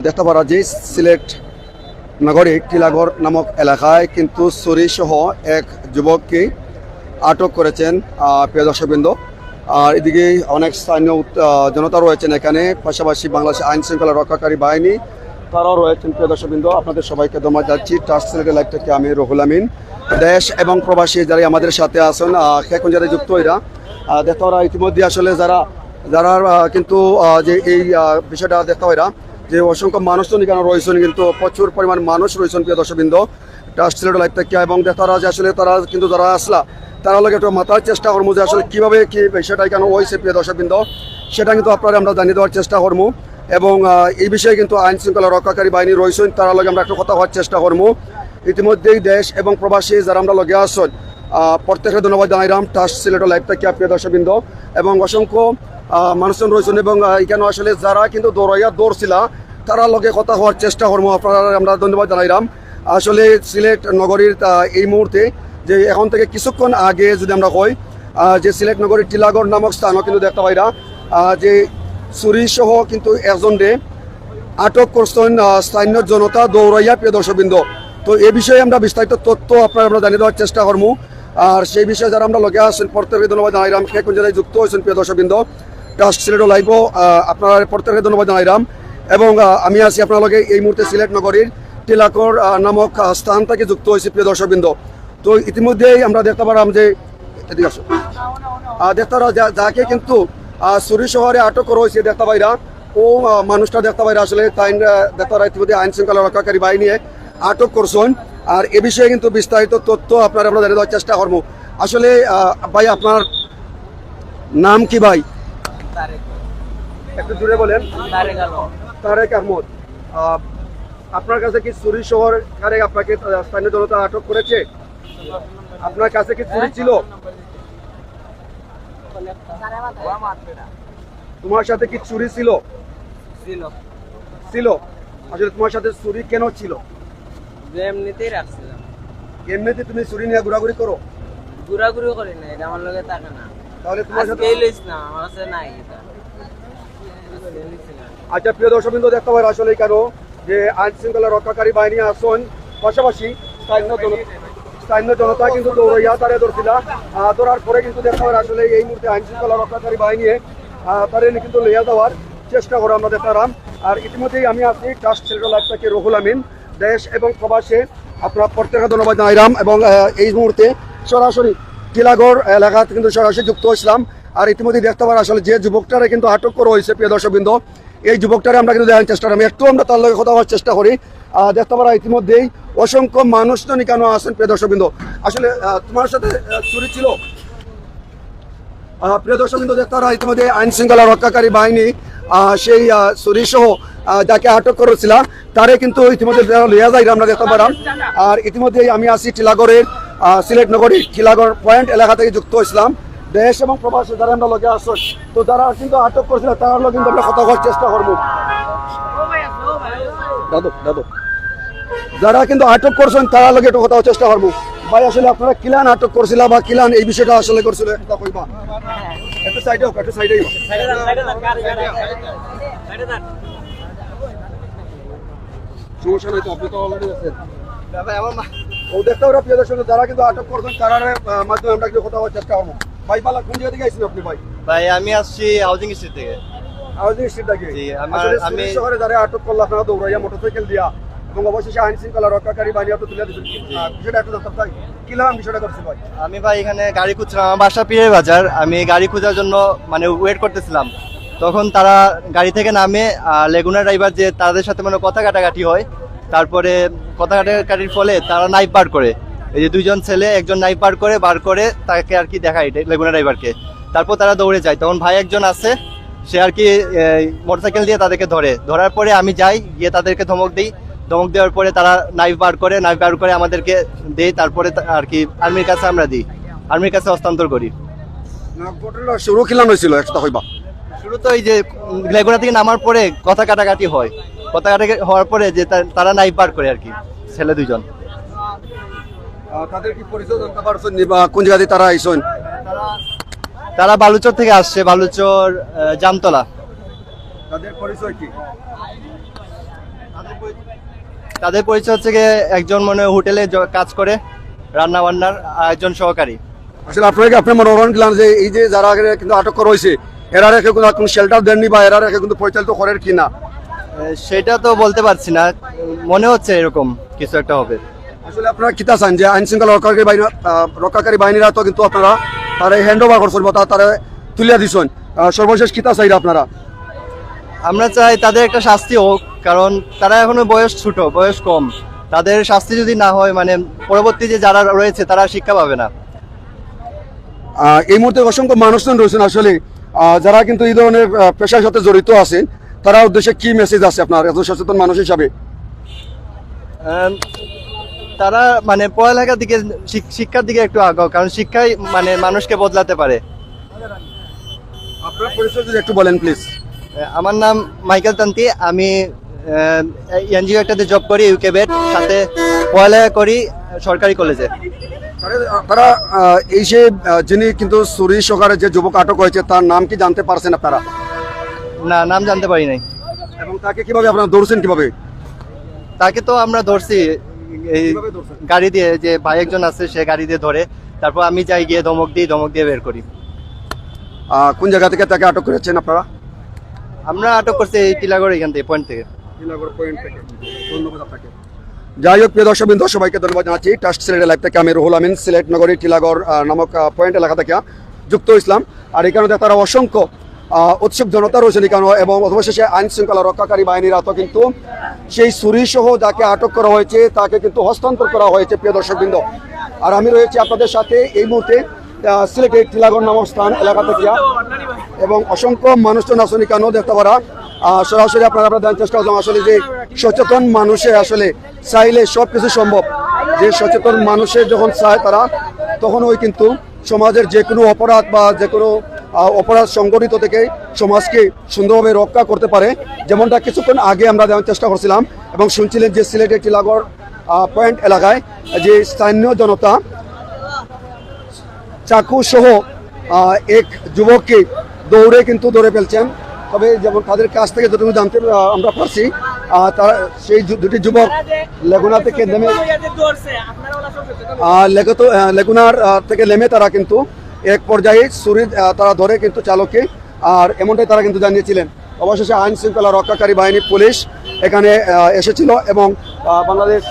দেখতে পারা যে সিলেট নগরী টিলাগড় নামক এলাকায় কিন্তু চুরি সহ এক যুবককে আটক করেছেন আহ, প্রিয় দর্শকবৃন্দ। আর এদিকে অনেক স্থানীয় জনতা রয়েছেন এখানে পাশাপাশি বাংলাদেশ আইন শৃঙ্খলা রক্ষাকারী বাহিনী তারাও রয়েছেন প্রিয় দর্শকবৃন্দ। আপনাদের সবাইকে দমা যাচ্ছি ট্রাস্ট সিলেটের লাইভ থেকে আমি রহুল আমিন। দেশ এবং প্রবাসী যারা আমাদের সাথে আছেন এখন যারা যুক্ত এরা দেখতে ইতিমধ্যে আসলে যারা যারা কিন্তু যে এই বিষয়টা দেখতে হয় যে অসংখ্য মানুষ মানুষজন এখানে রয়েছেন কিন্তু প্রচুর পরিমাণ মানুষ রয়েছেন প্রিয় দর্শকবৃন্দ। ট্রাস্ট সিলেটের লাইভ থেকে এবং তারা যে আসলে তারা কিন্তু যারা আসলা তারা লোক একটু মাথার চেষ্টা করব যে আসলে কীভাবে কি বিষয়টা এখানে হয়েছে প্রিয় দর্শকবৃন্দ। সেটা কিন্তু আপনারা আমরা জানিয়ে দেওয়ার চেষ্টা করব এবং এই বিষয়ে কিন্তু আইন শৃঙ্খলা রক্ষাকারী বাহিনী রয়েছেন তারা লগে আমরা একটু কথা হওয়ার চেষ্টা করব ইতিমধ্যেই দেশ এবং প্রবাসী যারা আমরা লগে আসছেন আহ, প্রত্যেককে ধন্যবাদ জানাইলাম ট্রাস্ট সিলেটের লাইভ থেকে প্রিয় দর্শকবৃন্দ। এবং অসংখ্য মানুষজন রয়েছেন এবং এখানে আসলে যারা কিন্তু দৌড়াইয়া দৌড়ছিলা, তারা লগে কথা হওয়ার চেষ্টা করব। আপনারা আমরা ধন্যবাদ জানাইলাম। আসলে সিলেট নগরীর এই মুহূর্তে যে এখন থেকে কিছুক্ষণ আগে যদি আমরা কই যে সিলেট নগরীর টিলাগড় নামক স্থানও কিন্তু দেখতে পাইরা যে চুরি সহ কিন্তু একজনরে আটক করছেন স্থানীয় জনতা দৌড়াইয়া প্রিয় দর্শকবৃন্দ। তো এই বিষয়ে আমরা বিস্তারিত তথ্য আপনার আমরা জানিয়ে দেওয়ার চেষ্টা করব। আর সেই বিষয়ে যারা আমরা লগে আছেন প্রত্যেকে ধন্যবাদ জানাইলাম। সে কোন জেলায় যুক্ত হয়েছেন প্রিয় দর্শকবৃন্দ। ট্রাস্ট সিলেটও লাইভও আপনার প্রত্যেকে ধন্যবাদ জানাইলাম এবং আমি আছি আপনার এই মুহূর্তে সিলেট নগরীর টিলাকর নামক স্থান থেকে যুক্ত হয়েছি প্রিয় দর্শকবৃন্দ। তো ইতিমধ্যেই আমরা দেখতে পারলাম যে, এদিকে আসো। দেখতে পারা যাকে কিন্তু সুরি শহরে আটক করা হয়েছে দেখতে পাইরা, ও মানুষটা দেখতে পাইরা আসলে তাই দেখতে পারা ইতিমধ্যে আইন শৃঙ্খলা রক্ষাকারী বাহিনী আটক করছেন। আর এ বিষয়ে কিন্তু বিস্তারিত তথ্য আপনার আমরা জানিয়ে দেওয়ার চেষ্টা করব। আসলে ভাই, আপনার নাম কি ভাই? একটু জুড়ে বলেন। তারেক আহমদ আহ, আপনার কাছে কি চুরি শহর কারে আপনাকে স্থানীয় জনতা আটক করেছে? আপনার কাছে কি চুরি ছিল? তোমার সাথে কি চুরি ছিল? ছিল। আসলে তোমার সাথে চুরি কেন ছিল? এমনিতেই রাখছিলাম। এমনিতে তুমি চুরি নিয়ে ঘোরাঘুরি করো? ঘুরাঘুরি করি না এটা আমার লগে থাকে না। তাহলে তোমার সাথে না আমার কাছে নাই এটা। আচ্ছা প্রিয় দর্শকবৃন্দ দেখতে পারে আসলে কেন যে আইন শৃঙ্খলা রক্ষাকারী বাহিনী আসন পাশাপাশি স্থানীয় স্থানীয় জনতা কিন্তু দৌড়াইয়া তারে ধরছিল। ধরার পরে কিন্তু দেখতে পারে আসলে এই মুহূর্তে আইন শৃঙ্খলা রক্ষাকারী বাহিনী তারে কিন্তু লইয়া দেওয়ার চেষ্টা করে আমরা দেখলাম আর ইতিমধ্যেই আমি আছি ট্রাস্ট সেন্ট্রাল লাইফ থেকে রহুল আমিন দেশ এবং প্রবাসে আপনার প্রত্যেকে ধন্যবাদ জানাইলাম এবং এই মুহূর্তে সরাসরি টিলাগড় এলাকাতে কিন্তু সরাসরি যুক্ত হয়েছিলাম। আর ইতিমধ্যে দেখতে পারা আসলে যে যুবকটারে কিন্তু আটক করা হয়েছে, প্রিয় দর্শকবৃন্দ, এই যুবকটারে আমরা কিন্তু দেখার চেষ্টা করি। একটু আমরা তার লগে কথা বলার চেষ্টা করি। দেখতে পারা ইতিমধ্যেই অসংখ্য মানুষজন কেন আছেন, প্রিয় দর্শকবৃন্দ। আসলে তোমার সাথে চুরি ছিল? প্রিয় দর্শকবৃন্দ, দেখতে পারা ইতিমধ্যে আইন শৃঙ্খলা রক্ষাকারী বাহিনী সেই চুরি সহ যাকে আটক করেছিল, তারে কিন্তু ইতিমধ্যে লিয়া যায় আমরা দেখতে পারাম আর ইতিমধ্যে আমি আছি টিলাগড়ের সিলেট নগরীর টিলাগড় পয়েন্ট এলাকা থেকে যুক্ত হয়েছিলাম। দেশ এবং প্রবাসী যারা আমরা লগে আসছেন তো যারা কিন্তু আটক করেছিল তারা কিন্তু আমরা কথা বলার চেষ্টা করব। দাদু দাদু। যারা কিন্তু আটক করছেন তারা লগে একটু কথা চেষ্টা করব। ভাই, আসলে আপনারা কিলান আটক করছিল বা কিলান এই বিষয়টা আসলে করছিল একটা কইবা? একটু দেখতে ওরা দর্শক যারা কিন্তু আটক করছেন তার মাধ্যমে আমরা কিন্তু কথা চেষ্টা করব। ভাই পালা কোন জায়গা থেকে আইছেন আপনি ভাই? ভাই আমি আসছি হাউজিং স্ট্রিট থেকে। আওয়াজের স্ট্রিটটা কি জি, আমার- আসলে আমি- শহরে যারা আটক করল আপনারা দৌড়াইয়া মোটরসাইকেল দিয়া এবং অবশেষে আইন শৃঙ্খলা রক্ষাকারী বাহিনী আপনি তুলে দিচ্ছেন বিষয়টা একটু জানতে চাই কি লাগাম বিষয়টা করছে ভাই? আমি ভাই এখানে গাড়ি খুঁজছিলাম। আমার বাসা পীরের বাজার। আমি গাড়ি খোঁজার জন্য মানে ওয়েট করতেছিলাম। তখন তারা গাড়ি থেকে নামে লেগুনা ড্রাইভার যে তাদের সাথে মানে কথা কাটাকাটি হয় তারপরে কথা কাটাকাটির ফলে তারা নাইফ বার করে। এই যে দুইজন ছেলে একজন নাইফ বার করে বার করে তাকে আর কি দেখায় লেগুনা ড্রাইভারকে। তারপর তারা দৌড়ে যায়। তখন ভাই একজন আছে সে আর কি মোটরসাইকেল দিয়ে তাদেরকে ধরে। ধরার পরে আমি যাই গিয়ে তাদেরকে ধমক দিই। ধমক দেওয়ার পরে তারা নাইফ বার করে নাইফ বার করে আমাদেরকে দেয়। তারপরে আর কি আর্মির কাছে আমরা দিই। আর্মির কাছে হস্তান্তর করি। শুরু কিলান হয়েছিল একটা হইবা। শুরু তো এই যে লেগুনা থেকে নামার পরে কথা কাটাকাটি হয়। কথা কাটাকাটি হওয়ার পরে যে তারা নাইফ বার করে আর কি ছেলে দুজন তাদের কি পরিচয় জানতে পারছেন বা কোন জায়গা তারা আইসেন? তারা বালুচর থেকে আসছে বালুচর জামতলা। তাদের পরিচয় কি? তাদের পরিচয় হচ্ছে গিয়ে একজন মনে হোটেলে কাজ করে রান্না বান্নার একজন সহকারী। আসলে আপনাকে আপনি মনোরঞ্জন দিলাম যে এই যে যারা আগে কিন্তু আটক করা হয়েছে এরা রেখে কোনো কোনো শেল্টার দেননি বা এরা রেখে কিন্তু পরিচালিত করেন কি না আহ, সেটা তো বলতে পারছি না। মনে হচ্ছে এরকম কিছু একটা হবে। আসলে আপনারা কিতা চান যে আইন শৃঙ্খলা রক্ষাকারী বাহিনী রক্ষাকারী বাহিনীরা তো কিন্তু আপনারা তারা হ্যান্ড ওভার করছেন বা তারা তুলিয়া দিছেন। সর্বশেষ কিতা চাইরা আপনারা? আমরা চাই তাদের একটা শাস্তি হোক কারণ তারা এখনও বয়স ছোট বয়স কম। তাদের শাস্তি যদি না হয় মানে পরবর্তী যে যারা রয়েছে তারা শিক্ষা পাবে না। এই মুহূর্তে অসংখ্য মানুষজন রয়েছেন আসলে। যারা কিন্তু এই ধরনের পেশার সাথে জড়িত আছেন। তারা উদ্দেশ্যে কি মেসেজ আছে আপনার? এত সচেতন মানুষ হিসাবে। তারা মানে পড়ালেখার দিকে শিক্ষার দিকে একটু আগাও কারণ শিক্ষাই মানে মানুষকে বদলাতে পারে। আপনার পরিচয় যদি একটু বলেন প্লিজ আমার নাম মাইকেল তান্তি আমি এনজিও একটাতে জব করি ইউকে বেড সাথে পড়ালেখা করি সরকারি কলেজে তারা এই যে যিনি কিন্তু সুরি সকারে যে যুবক আটক হয়েছে তার নাম কি জানতে পারছেন আপনারা? না নাম জানতে পারি নাই। এবং তাকে কীভাবে আপনারা ধরছেন কীভাবে? তাকে তো আমরা ধরছি এই গাড়ি দিয়ে যে ভাই একজন আছে সে গাড়ি দিয়ে ধরে তারপর আমি যাই গিয়ে ধমক দিই ধমক দিয়ে বের করি। কোন জায়গা থেকে তাকে আটক করেছেন আপনারা? আমরা আটক করছি এই টিলাগড় এখান থেকে পয়েন্ট থেকে। ধন্যবাদ আপনাকে। যাই হোক প্রিয় দর্শকবৃন্দ সবাইকে ধন্যবাদ জানাচ্ছি। টাস্ট সিলেট লাইভ থেকে আমি রুহুল আমিন সিলেট নগরী টিলাগড় নামক পয়েন্ট এলাকা থেকে যুক্ত ইসলাম আর এখানে তারা অসংখ্য উৎসুক জনতা রয়েছেন এখানে এবং অবশেষে আইন শৃঙ্খলা রক্ষাকারী বাহিনীরা তো কিন্তু সেই সুরি সহ যাকে আটক করা হয়েছে, তাকে কিন্তু হস্তান্তর করা হয়েছে, প্রিয় দর্শকবৃন্দ। আর আমি রয়েছি আপনাদের সাথে এই মুহূর্তে সিলেটের টিলাগড় নামক স্থান, এলাকা থেকে। এবং অসংখ্য মানুষজন আসলে কেন দেখতে পারা। সরাসরি আপনারা আপনারা চেষ্টা করলাম আসলে যে সচেতন মানুষে আসলে চাইলে সব কিছু সম্ভব। যে সচেতন মানুষের যখন চায় তারা তখন ওই কিন্তু সমাজের যে কোনো অপরাধ বা যে কোনো অপরাধ সংগঠিত থেকে সমাজকে সুন্দরভাবে রক্ষা করতে পারে। যেমনটা কিছুক্ষণ আগে আমরা জানার চেষ্টা করছিলাম এবং শুনছিলেন যে সিলেটের টিলাগড় পয়েন্ট এলাকায় যে স্থানীয় জনতা চাকু সহ এক যুবককে দৌড়ে কিন্তু ধরে ফেলছেন। তবে যেমন তাদের কাছ থেকে যতটুকু জানতে আমরা পারছি তারা সেই দুটি যুবক লেগুনা থেকে নেমে লেগুনার থেকে নেমে তারা কিন্তু এক পর্যায়ে আহ, তারা ধরে কিন্তু চালককে আর এমনটাই তারা কিন্তু জানিয়েছিলেন। অবশেষে আইন শৃঙ্খলা রক্ষাকারী বাহিনী পুলিশ এখানে এসেছিল এবং বাংলাদেশ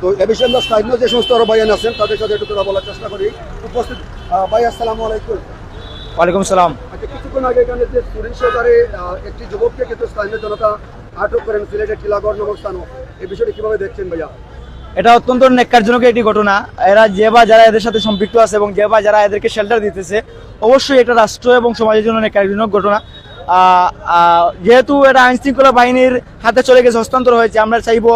তো এ বিষয়ে আমরা স্থানীয় যে সমস্ত আরও ভাইয়ান আছেন তাদের সাথে একটু কথা বলার চেষ্টা করি। উপস্থিত ভাই আসসালামু আলাইকুম। ওয়ালাইকুম সালাম। আচ্ছা কিছুক্ষণ আগে এখানে যে সহকারে আহ, একটি যুবককে কিন্তু স্থানীয় জনতা আটক করেন সিলেটের টিলাগড় নামক স্থানও। এই বিষয়টি কীভাবে দেখছেন ভাইয়া? এটা অত্যন্ত ন্যাক্কারজনক একটি ঘটনা। এরা যে বা যারা এদের সাথে সম্পৃক্ত আছে এবং যে বা যারা এদেরকে শেল্টার দিতেছে, অবশ্যই এটা রাষ্ট্র এবং সমাজের জন্য ন্যাক্কারজনক ঘটনা। যেহেতু এটা আইন শৃঙ্খলা বাহিনীর হাতে চলে গেছে, হস্তান্তর হয়েছে, আমরা চাইব,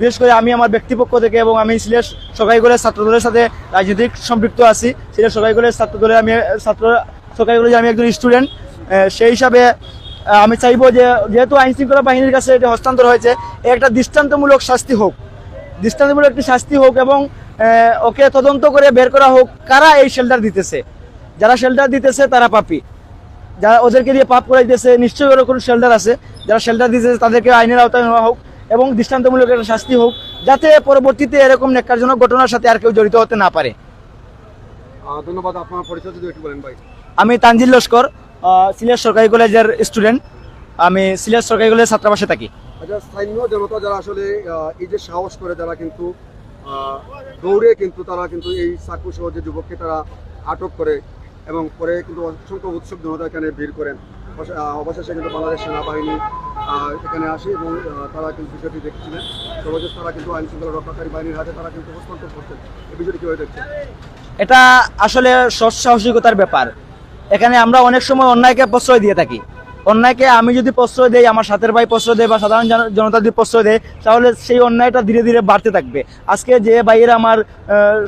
বিশেষ করে আমি আমার ব্যক্তিপক্ষ থেকে এবং আমি সিলেট সরকারি কলেজ ছাত্র সাথে রাজনৈতিক সম্পৃক্ত আছি। সিলেট সরকারি কলেজ ছাত্র আমি, ছাত্র কলেজে আমি একজন স্টুডেন্ট সেই হিসাবে আমি চাইব যে, যেহেতু আইন শৃঙ্খলা বাহিনীর কাছে এটা হস্তান্তর হয়েছে, একটা দৃষ্টান্তমূলক শাস্তি হোক। দৃষ্টান্তমূলক একটি শাস্তি হোক এবং ওকে তদন্ত করে বের করা হোক কারা এই শেল্টার দিতেছে? যারা শেল্টার দিতেছে তারা পাপি। যারা ওদেরকে দিয়ে পাপ করে দিতেছে নিশ্চয়ই ওরকম শেল্টার আছে। যারা শেল্টার দিতেছে তাদেরকে আইনের আওতায় নেওয়া হোক এবং দৃষ্টান্তমূলক একটা শাস্তি হোক যাতে পরবর্তীতে এরকম নেকারজনক ঘটনার সাথে আর কেউ জড়িত হতে না পারে। ধন্যবাদ আপনার পরিচয় যদি একটু বলেন ভাই। আমি তানজিল লস্কর সিলেট সরকারি কলেজের স্টুডেন্ট আমি সিলেট সরকারি কলেজের ছাত্রাবাসে থাকি। আচ্ছা স্থানীয় জনতা যারা আসলে এই যে সাহস করে যারা কিন্তু দৌড়ে কিন্তু তারা কিন্তু এই চাকু সহ যে যুবককে তারা আটক করে এবং পরে কিন্তু অসংখ্য উৎসব জনতা এখানে ভিড় করেন। অবশেষে কিন্তু বাংলাদেশ সেনাবাহিনী এখানে আসে এবং তারা কিন্তু বিষয়টি দেখছিলেন। সর্বশেষ তারা কিন্তু আইন শৃঙ্খলা রক্ষাকারী বাহিনীর হাতে তারা কিন্তু হস্তান্তর করছেন। এই বিষয়টি কীভাবে দেখছেন? এটা আসলে সৎ সাহসিকতার ব্যাপার। এখানে আমরা অনেক সময় অন্যায়কে প্রশ্রয় দিয়ে থাকি। অন্যায়কে আমি যদি প্রশ্রয় দেই আমার সাথের ভাই প্রশ্রয় দেয় বা সাধারণ জন- জনতা যদি প্রশ্রয় দেয় তাহলে সেই অন্যায়টা ধীরে ধীরে বাড়তে থাকবে। আজকে যে ভাইয়েরা আমার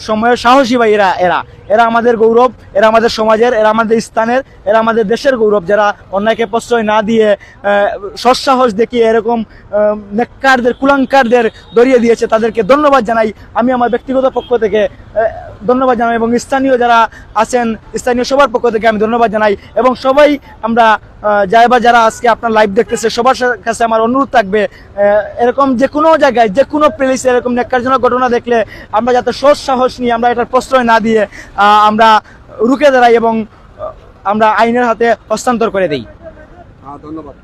সময়ের সাহসী ভাইয়েরা এরা এরা আমাদের গৌরব এরা আমাদের সমাজের এরা আমাদের স্থানের এরা আমাদের দেশের গৌরব। যারা অন্যায়কে প্রশ্রয় না দিয়ে সৎসাহস দেখিয়ে এরকম নেককারদের কুলাঙ্কারদের দরিয়ে দিয়েছে তাদেরকে ধন্যবাদ জানাই। আমি আমার ব্যক্তিগত পক্ষ থেকে ধন্যবাদ জানাই এবং স্থানীয় যারা আছেন স্থানীয় সবার পক্ষ থেকে আমি ধন্যবাদ জানাই। এবং সবাই আমরা আহ, বা যারা আজকে আপনার লাইভ দেখতেছে সবার কাছে আমার অনুরোধ থাকবে এরকম যে কোনো জায়গায় যে কোনো প্লেসে এরকম নেককারজনক ঘটনা দেখলে আমরা যাতে সৎ সাহস নিয়ে আমরা এটার প্রশ্রয় না দিয়ে আমরা রুখে দাঁড়াই এবং আমরা আইনের হাতে হস্তান্তর করে দিই। আহ, ধন্যবাদ।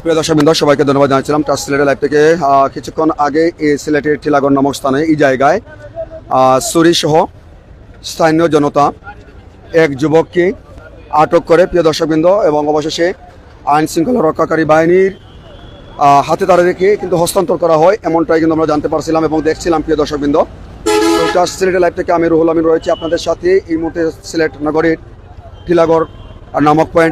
প্রিয় দর্শকবৃন্দ সবাইকে ধন্যবাদ জানাচ্ছিলাম। টাচ সিলেটের লাইভ থেকে কিছুক্ষণ আগে এই সিলেটের টিলাগড় নামক স্থানে এই জায়গায় চুরি সহ স্থানীয় জনতা এক যুবককে আটক করে প্রিয় দর্শকবৃন্দ, এবং অবশেষে আইন শৃঙ্খলা রক্ষাকারী বাহিনীর হাতে তারা রেখে কিন্তু হস্তান্তর করা হয়, এমনটাই কিন্তু আমরা জানতে পারছিলাম এবং দেখছিলাম প্রিয় দর্শকবৃন্দ। চার্জ সিলেটের লাইভ থেকে আমি রুহুল আমিন রয়েছি আপনাদের সাথে। এই মুহূর্তে সিলেট নগরীর টিলাগড় নামক পয়েন্ট